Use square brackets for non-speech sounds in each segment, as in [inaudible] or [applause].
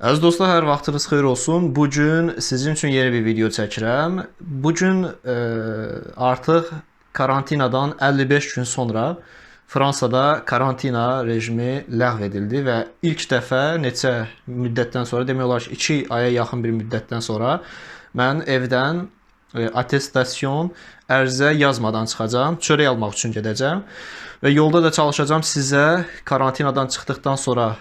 Əziz dostlar, hər vaxtınız xeyir olsun. Bu gün sizin üçün yeni bir video çəkirəm. Bu gün e, artıq karantinadan 55 gün sonra Fransada karantina rejimi ləğv edildi və ilk dəfə neçə müddətdən sonra, demək olar ki, 2 aya yaxın bir müddətdən sonra mən evdən e, attestasyon ərizə yazmadan çıxacağam. Çörək almaq üçün gedəcəm və yolda da çalışacağam sizə karantinadan çıxdıqdan sonra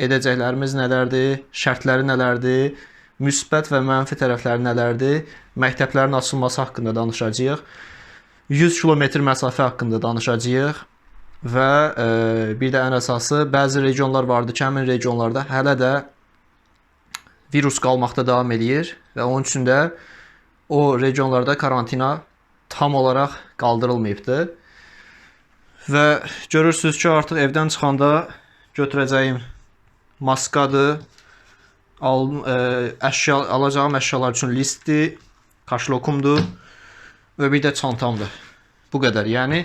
edəcəklərimiz nələrdir, şərtləri nələrdir, müsbət və mənfi tərəfləri nələrdir, məktəblərin açılması haqqında danışacağıq. 100 kilometr məsafə haqqında danışacağıq və e, bir də ən əsası bəzi regionlar vardı ki, həmin regionlarda hələ də virus qalmaqda davam eləyir və onun üçün də o regionlarda karantina tam olaraq qaldırılmayıbdı. Və görürsüz ki, artıq evdən çıxanda götürəcəyim maskadır. Al, ə, əşya alacağım əşyalar üçün listdir, kaşlokumdur və bir də çantamdır. Bu qədər. Yəni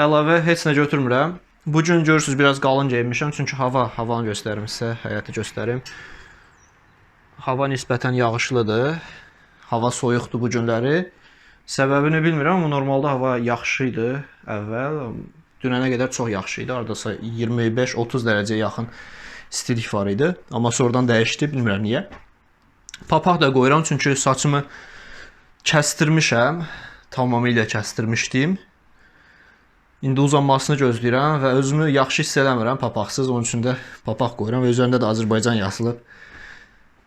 əlavə heç nə götürmürəm. Bu gün görürsüz biraz qalın geyinmişəm çünki hava, havanı göstərim sizə, həyəti göstərim. Hava nisbətən yağışlıdır. Hava soyuqdur bu günləri. Səbəbini bilmirəm, amma normalda hava yaxşı idi əvvəl. Dünənə qədər çox yaxşı idi. Hardasa 25-30 dərəcəyə yaxın istilik var idi. Amma sonradan dəyişdi, bilmirəm niyə. Papaq da qoyuram çünki saçımı kəstirmişəm. Tamamilə kəstirmişdim. İndi uzanmasını gözləyirəm və özümü yaxşı hiss eləmirəm papaqsız. Onun üçün də papaq qoyuram və üzərində də Azərbaycan yazılıb.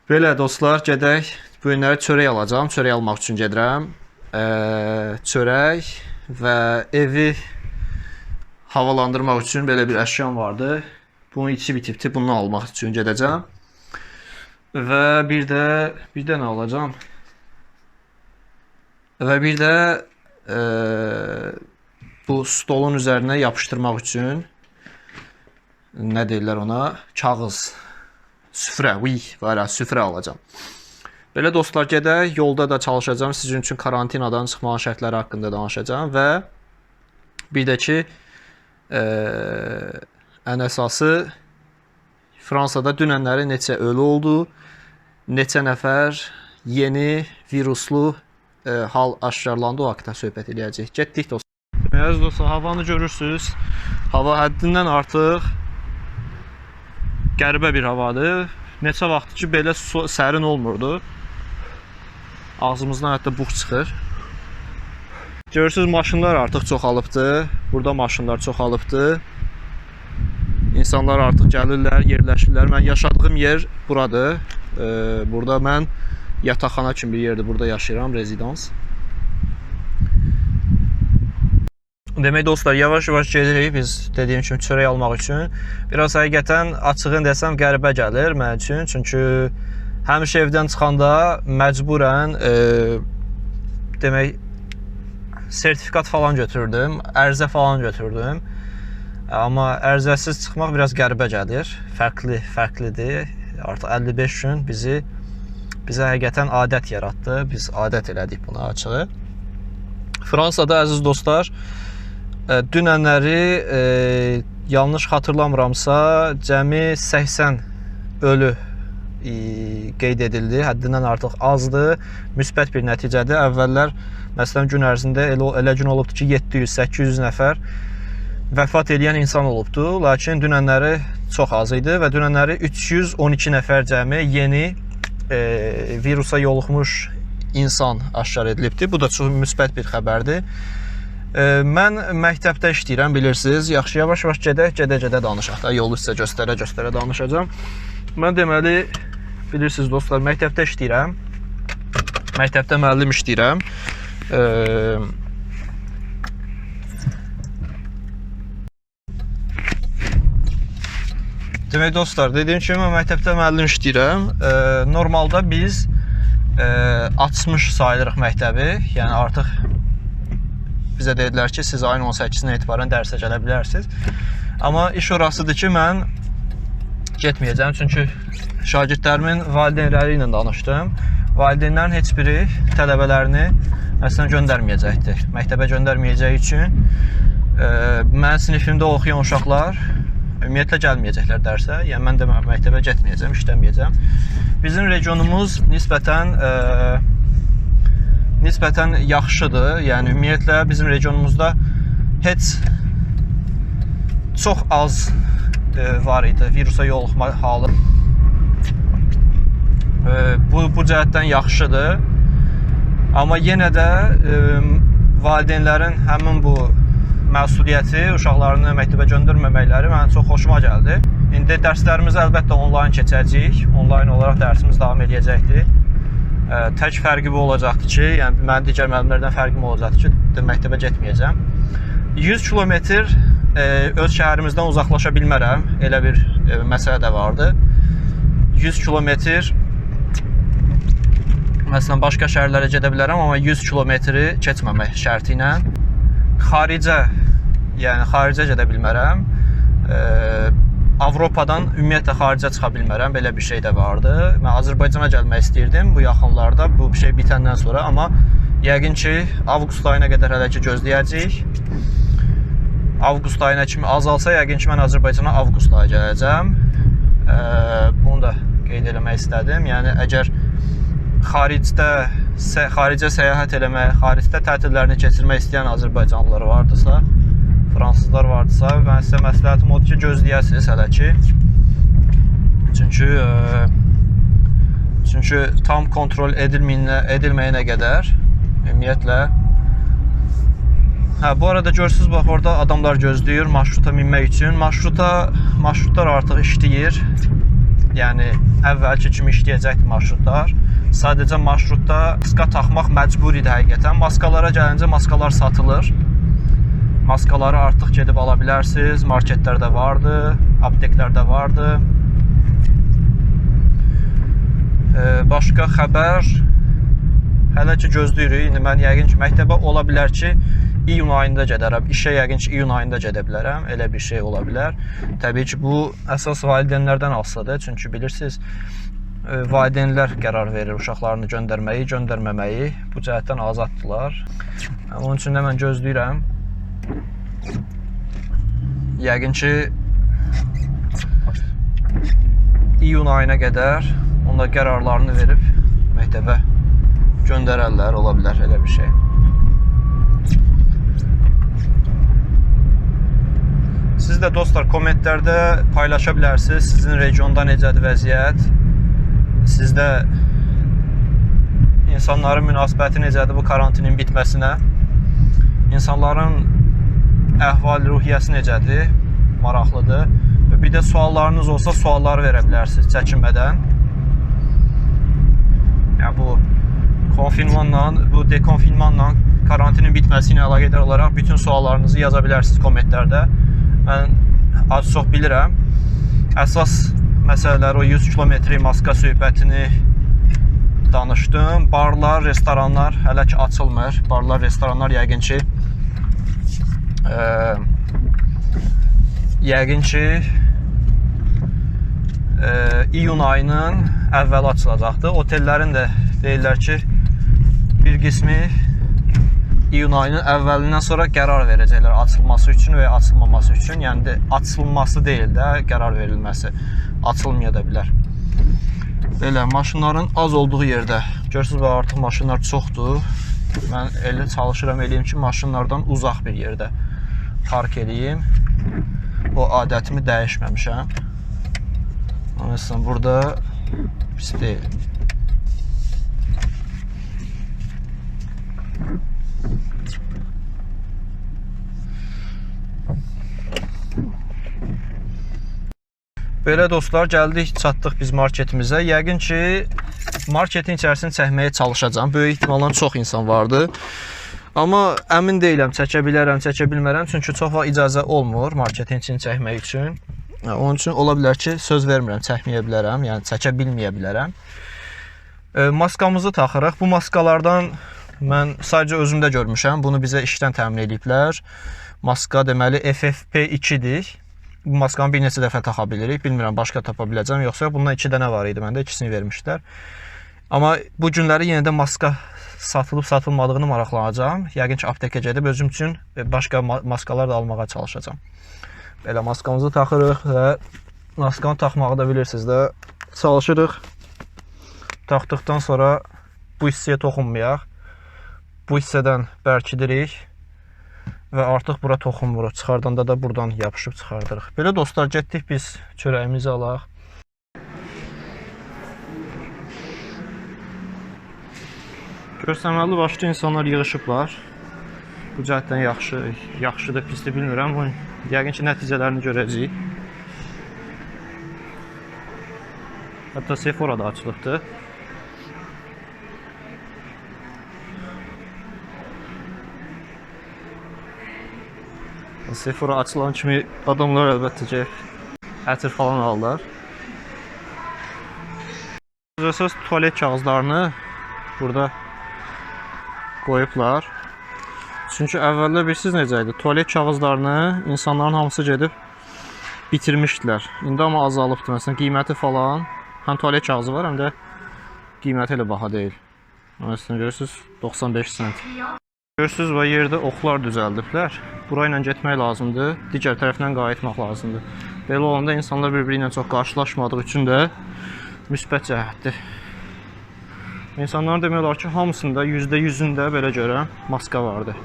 Belə dostlar, gedək. Bu günləri çörək alacağam. Çörək almaq üçün gedirəm. Eee, çörək və evi havalandırmaq üçün belə bir əşyam vardı. Bunun içi bitibdi. Bunu almaq üçün gedəcəm. Və bir də bir də nə alacağam? Və bir də eee bu stolun üzərinə yapışdırmaq üçün nə deyirlər ona? Kağız. Süfrə, oui, voilà, süfrə alacağam. Belə dostlar gedək, yolda da çalışacağam. Sizin üçün karantinadan çıxmağın şərtləri haqqında danışacağam və bir də ki, eee ən əsası Fransada dünənləri neçə ölü oldu, neçə nəfər yeni viruslu e, hal aşkarlandı o haqqında söhbət eləyəcəyik. Getdik dostlar. Əziz dostlar, havanı görürsüz. Hava həddindən artıq qəribə bir havadır. Neçə vaxtdır ki, belə so sərin olmurdu. Ağzımızdan hətta bux çıxır. Görürsüz maşınlar artıq çoxalıbdı. Burada maşınlar çoxalıbdı. İnsanlar artıq gəlirlər, yerləşirlər. Mən yaşadığım yer buradır. Ee, burada mən yataqxana kimi bir yerdir. Burada yaşayıram, rezidans. Demək dostlar, yavaş-yavaş gedirik biz dediyim kimi çörək almaq üçün. Biraz həqiqətən açığın desəm qəribə gəlir mənim üçün. Çünki həmişə evdən çıxanda məcburən e, demək sertifikat falan götürdüm, ərizə falan götürdüm. Amma ərizəsiz çıxmaq biraz qəribə gəlir. Fərqli, fərqlidir. Artıq 55 gün bizi bizə həqiqətən adət yaratdı. Biz adət elədik buna açığı. Fransada əziz dostlar, e, dünənləri e, yanlış xatırlamıramsa, cəmi 80 ölü qeyd edildi. Həddindən artıq azdır. Müsbət bir nəticədir. Əvvəllər məsələn gün ərzində elə elə gün olubdu ki, 700-800 nəfər vəfat edən insan olubdu. Lakin dünənləri çox az idi və dünənləri 312 nəfər cəmi yeni e, virusa yoluxmuş insan aşkar edilibdi. Bu da çox müsbət bir xəbərdir. E, mən məktəbdə işləyirəm, bilirsiniz. Yaxşı yavaş-yavaş gedək, gedə-gedə danışaq da. Yolu sizə göstərə-göstərə danışacağam. Mən deməli bilirsiniz dostlar, məktəbdə işləyirəm. Məktəbdə müəllim işləyirəm. E, Demək dostlar, dediyim kimi mən məktəbdə müəllim işləyirəm. E, normalda biz e, açmış sayılırıq məktəbi. Yəni artıq bizə dedilər ki, siz ayın 18-dən etibarən dərsə gələ bilərsiniz. Amma iş orasıdır ki, mən getməyəcəm çünki şagirdlərimin valideynləri ilə danışdım. Valideynlərin heç biri tələbələrini məsələn göndərməyəcəkdir. Məktəbə göndərməyəcəyi üçün e, mənim sinifimdə oxuyan uşaqlar Ümumiyyətlə gəlməyəcəklər dərsə. Yəni mən də mə- məktəbə getməyəcəm, işləməyəcəm. Bizim regionumuz nisbətən ə, nisbətən yaxşıdır. Yəni ümumiyyətlə bizim regionumuzda heç çox az ə, var idi virusa yoluxma halı. Ə, bu bu cəhətdən yaxşıdır. Amma yenə də ə, valideynlərin həmin bu məsuliyyəti uşaqlarını məktəbə göndərməməkləri mənə çox xoşuma gəldi. İndi dərslərimizi əlbəttə onlayn keçəcəyik. Onlayn olaraq dərsimiz davam edəcəkdir. Ə, Tək fərqi bu olacaqdır ki, yəni mənim digər müəllimlərdən fərqim olacaqdır ki, məktəbə getməyəcəm. 100 kilometr öz şəhərimizdən uzaqlaşa bilmərəm. Elə bir ə, məsələ də vardı. 100 kilometr məsələn başqa şəhərlərə gedə bilərəm, amma 100 kilometri keçməmək şərti ilə xaricə, yəni xaricə gedə bilmərəm. Ə, Avropadan ümumiyyətlə xaricə çıxa bilmərəm. Belə bir şey də vardı. Mən Azərbaycana gəlmək istəyirdim bu yaxınlarda, bu şey bitəndən sonra, amma yəqin ki, avqust ayına qədər hələ ki gözləyəcəyik. Avqust ayına kimi azalsa, yəqin ki, mən Azərbaycana avqust ayı gələcəm. Bunu da qeyd eləmək istədim. Yəni əgər xaricdə sə xaricə səyahət eləmək, xaricdə tətillərini keçirmək istəyən Azərbaycanlılar vardısa, fransızlar vardısa, mən sizə məsləhətim odur ki, gözləyəsiniz hələ ki. Çünki ə, çünki tam kontrol edilməyinə edilməyinə qədər ümumiyyətlə Hə, bu arada görürsüz bax orada adamlar gözləyir marşruta minmək üçün. Marşruta marşrutlar artıq işləyir. Yəni əvvəlki kimi işləyəcəkdi marşrutlar. Sadəcə marşrutda maska taxmaq məcbur idi həqiqətən. Maskalara gəlincə maskalar satılır. Maskaları artıq gedib ala bilərsiniz. Marketlərdə vardı, apteklərdə vardı. Ee, başqa xəbər hələ ki gözləyirik. İndi mən yəqin ki məktəbə ola ki iyun ayında gedərəm. İşə yəqin ki iyun ayında gedə bilərəm. Elə bir şey ola bilər. Təbii ki bu əsas valideynlərdən asılıdır. Çünki bilirsiniz e, valideynlər qərar verir uşaqlarını göndərməyi, göndərməməyi. Bu cəhətdən azaddılar. Onun üçün də mən gözləyirəm. Yəqin iyun ayına qədər onda qərarlarını verib məktəbə göndərərlər, ola bilər elə bir şey. Siz də dostlar kommentlərdə paylaşa bilərsiniz sizin regionda necədir vəziyyət? Sizdə insanların münasibəti necədir bu karantinin bitməsinə? İnsanların əhval-ruhiyyəsi necədir? Maraqlıdır. Və bir də suallarınız olsa sualları verə bilərsiniz çəkinmədən. Yəni bu konfinmanla, bu dekonfinmanla karantinin bitməsi ilə əlaqədar olaraq bütün suallarınızı yaza bilərsiniz kommentlərdə. Mən az çox bilirəm. Əsas məsələlər o 100 kilometr maska söhbətini danışdım. Barlar, restoranlar hələ ki açılmır. Barlar, restoranlar yəqin ki yəqin ki ə, iyun ayının əvvəli açılacaqdır. Otellərin də deyirlər ki, bir qismi iyun ayının əvvəlindən sonra qərar verəcəklər açılması üçün və ya açılmaması üçün. Yəni də açılması deyil də, qərar verilməsi. Açılmaya da bilər. Belə maşınların az olduğu yerdə. Görürsüz bax artıq maşınlar çoxdur. Mən elə çalışıram eləyim ki, maşınlardan uzaq bir yerdə park eləyim. O adətimi dəyişməmişəm. Məsələn, burada pis deyil. Belə dostlar, gəldik, çatdıq biz marketimizə. Yəqin ki, marketin içərisini çəkməyə çalışacağam. Böyük ehtimalla çox insan vardı. Amma əmin deyiləm, çəkə bilərəm, çəkə bilmərəm, çünki çox vaxt icazə olmur marketin içini çəkmək üçün. Yəni, Onun üçün ola bilər ki, söz vermirəm, çəkməyə bilərəm, yəni çəkə bilməyə bilərəm. E, maskamızı taxırıq. Bu maskalardan mən sadəcə özümdə görmüşəm. Bunu bizə işdən təmin ediblər. Maska deməli FFP2-dir. Bu maskanı bir neçə dəfə taxa bilirik. Bilmirəm başqa tapa biləcəm yoxsa yox. bundan 2 dənə var idi məndə, ikisini vermişlər. Amma bu günləri yenə də maska satılıb satılmadığını maraqlanacağam. Yəqin ki, aptekə gedib özüm üçün başqa ma- maskalar da almağa çalışacağam. Belə maskamızı taxırıq və maskanı taxmağı da bilirsiniz də çalışırıq. Taxdıqdan sonra bu hissəyə toxunmayaq. Bu hissədən bərkidirik və artıq bura toxunmuruq. Çıxardanda da buradan yapışıb çıxardırıq. Belə dostlar, getdik biz çörəyimizi alaq. Görsəməli başda insanlar yığışıblar. Bu cəhətdən yaxşı, yaxşıdır, pisdir bilmirəm. Amma yəqin ki, nəticələrini görəcəyik. Hətta Sephora da açılıbdır. Sephora açılan kimi adamlar əlbəttə ki, ətir falan alırlar. Əsas tualet kağızlarını burada qoyublar. Çünki əvvəllər bilirsiniz necə idi? Tualet kağızlarını insanların hamısı gedib bitirmişdilər. İndi amma azalıbdır. Məsələn, qiyməti falan həm tualet kağızı var, həm də qiyməti elə baha deyil. Məsələn, görürsüz 95 sent. Görürsüz və yerdə oxlar düzəldiblər. Bura ilə getmək lazımdır. Digər tərəfdən qayıtmaq lazımdır. Belə olanda insanlar bir-biri ilə çox qarşılaşmadığı üçün də müsbət cəhətdir. İnsanların demək olar ki, hamısında %100-ündə belə görəm maska vardı.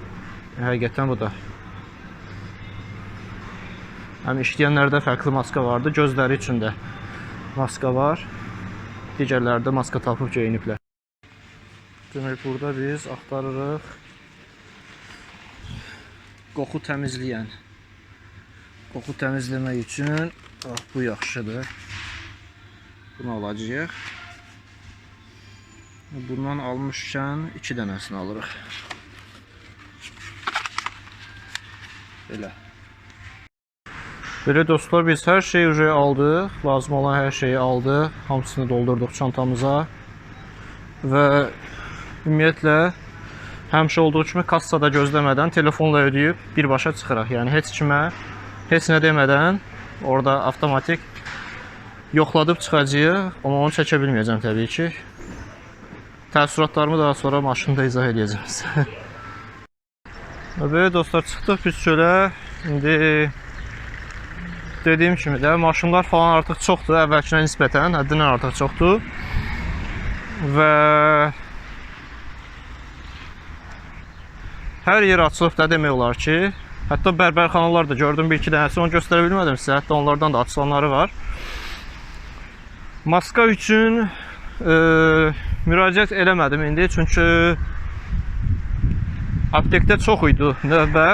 Həqiqətən bu da. Həm işləyənlərdə fərqli maska vardı, gözləri üçün də maska var. Digərlərdə maska tapıb geyiniblər. Demək burada biz axtarırıq qoxu təmizləyən. Qoxu təmizləmək üçün bax bu yaxşıdır. Bunu alacağıq. Bundan almışkən 2 dənəsini alırıq. Belə. Belə dostlar biz hər şeyi uje aldıq. Lazım olan hər şeyi aldıq. Hamısını doldurduq çantamıza. Və ümumiyyətlə həmişə olduğu kimi kassada gözləmədən telefonla ödəyib birbaşa çıxırıq. Yəni heç kimə heç nə demədən orada avtomatik yoxladıb çıxacağıq. Amma onu çəkə bilməyəcəm təbii ki. Təəssüratlarımı daha sonra maşında izah edəcəm sizə. [laughs] Belə dostlar çıxdıq biz çölə. İndi dediyim kimi də maşınlar falan artıq çoxdur, əvvəlkinə nisbətən həddindən artıq çoxdur. Və hər yer açılıb da demək olar ki, hətta bərbərxanalar da gördüm bir iki dənəsi onu göstərə bilmədim sizə. Hətta onlardan da açılanları var. Maska üçün e, müraciət eləmədim indi çünki aptekdə çox idi növbə.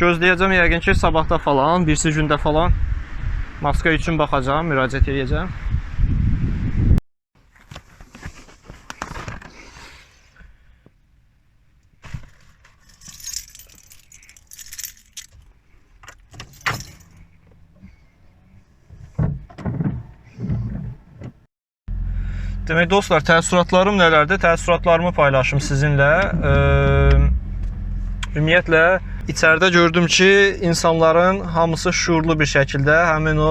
Gözləyəcəm yəqin ki, sabahda falan, birisi gündə falan maska üçün baxacağam, müraciət edəcəm. Demək dostlar, təəssüratlarım nələrdir? Təəssüratlarımı paylaşım sizinlə. Eee, Ümumiyyətlə içəridə gördüm ki, insanların hamısı şuurlu bir şəkildə həmin o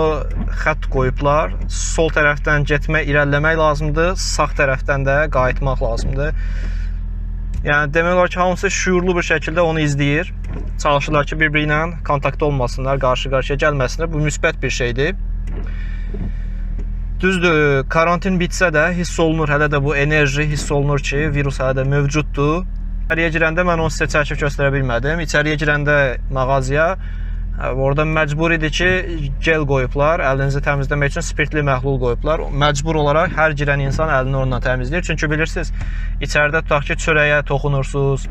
xətt qoyublar. Sol tərəfdən getmək, irəliləmək lazımdır, sağ tərəfdən də qayıtmaq lazımdır. Yəni demək olar ki, hamısı şuurlu bir şəkildə onu izləyir. Çalışırlar ki, bir-biri ilə olmasınlar, qarşı-qarşıya gəlməsinlər. Bu müsbət bir şeydir. Düzdür, karantin bitsə də hiss olunur, hələ də bu enerji hiss olunur ki, virus hələ də mövcuddur. İçəriyə girəndə mən onu sizə çəkib göstərə bilmədim. İçəriyə girəndə mağazaya orada məcbur idi ki, gel qoyublar, əlinizi təmizləmək üçün spirtli məhlul qoyublar. Məcbur olaraq hər girən insan əlini onunla təmizləyir. Çünki bilirsiniz, içəridə tutaq ki, çörəyə toxunursunuz,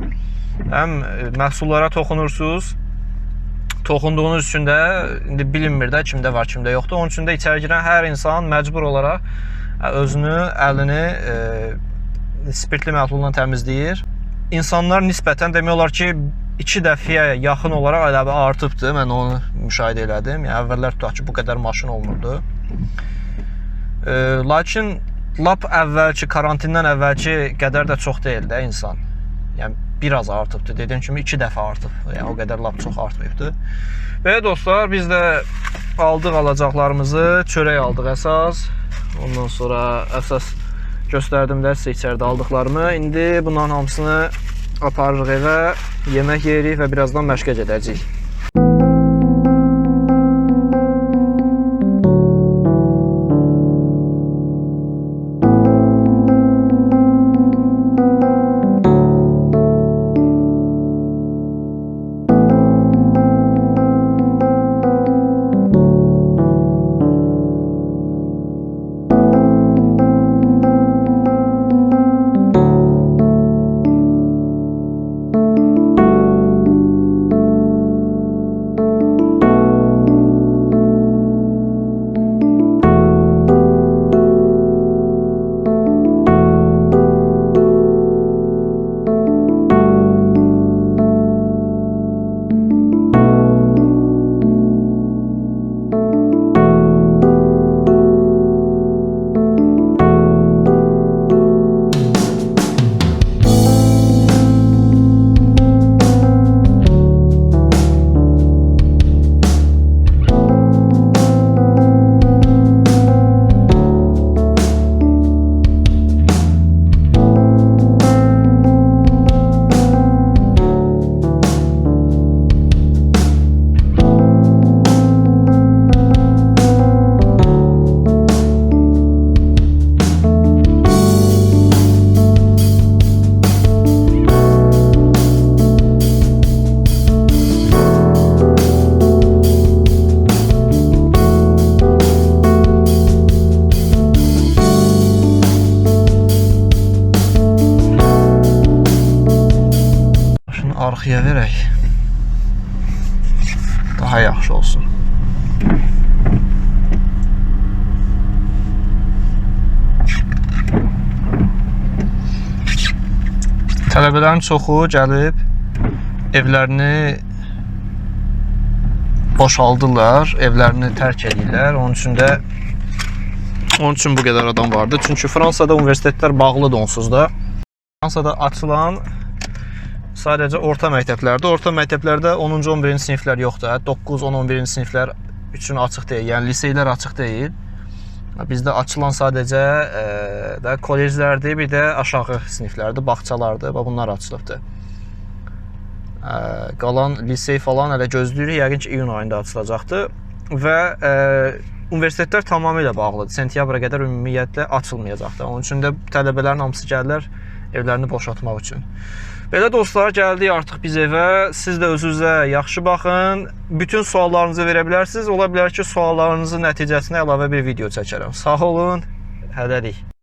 həm məhsullara toxunursunuz. Toxunduğunuz üçün də indi bilinmir də kimdə var, kimdə yoxdur. Onun üçün də içəri girən hər insan məcbur olaraq özünü, əlini e, spirtli məhlulla təmizləyir. İnsanlar nisbətən demək olar ki, 2 dəfəyə yaxın olaraq elə bir artıbdı. Mən onu müşahidə elədim. Yəni əvvəllər tutaq ki, bu qədər maşın olmurdu. E, lakin lap əvvəlki karantindən əvvəlki qədər də çox deyil də insan. Yəni biraz artıbdı. Dediyim kimi 2 dəfə artıb. Yəni o qədər lap çox artmayıbdı. Belə dostlar, biz də aldıq alacaqlarımızı, çörək aldıq əsas. Ondan sonra əsas göstərdim də sizə içəridə aldıqlarımı. İndi bunların hamısını aparırıq evə, yemək yeyirik və birazdan məşqə gedəcəyik. Arxaya verək. Daha yaxşı olsun. Tələbələrin çoxu gəlib evlərini boşaldılar, evlərini tərk edirlər. Onun üçün də onun üçün bu qədər adam vardı. Çünki Fransada universitetlər bağlıdır onsuz da. Fransada açılan sadəcə orta məktəblərdə, orta məktəblərdə 10-cu 11-ci siniflər yoxdur. 9, 10, 11-ci siniflər üçün açıq deyil. Yəni liseylər açıq deyil. Bizdə açılan sadəcə e, də kolleclərdir, bir də aşağı siniflərdir, bağçalardır və bunlar açılıbdır. Ə, qalan lisey falan hələ gözləyirik. Yəqin ki, iyun ayında açılacaqdır və ə, universitetlər tamamilə bağlıdır. Sentyabra qədər ümumiyyətlə açılmayacaqdır. Onun üçün də tələbələrin hamısı gəlirlər evlərini boşaltmaq üçün. Belə dostlar, gəldik artıq biz evə. Siz də özünüzə yaxşı baxın. Bütün suallarınızı verə bilərsiniz. Ola bilər ki, suallarınızın nəticəsinə əlavə bir video çəkərəm. Sağ olun. Hələlik.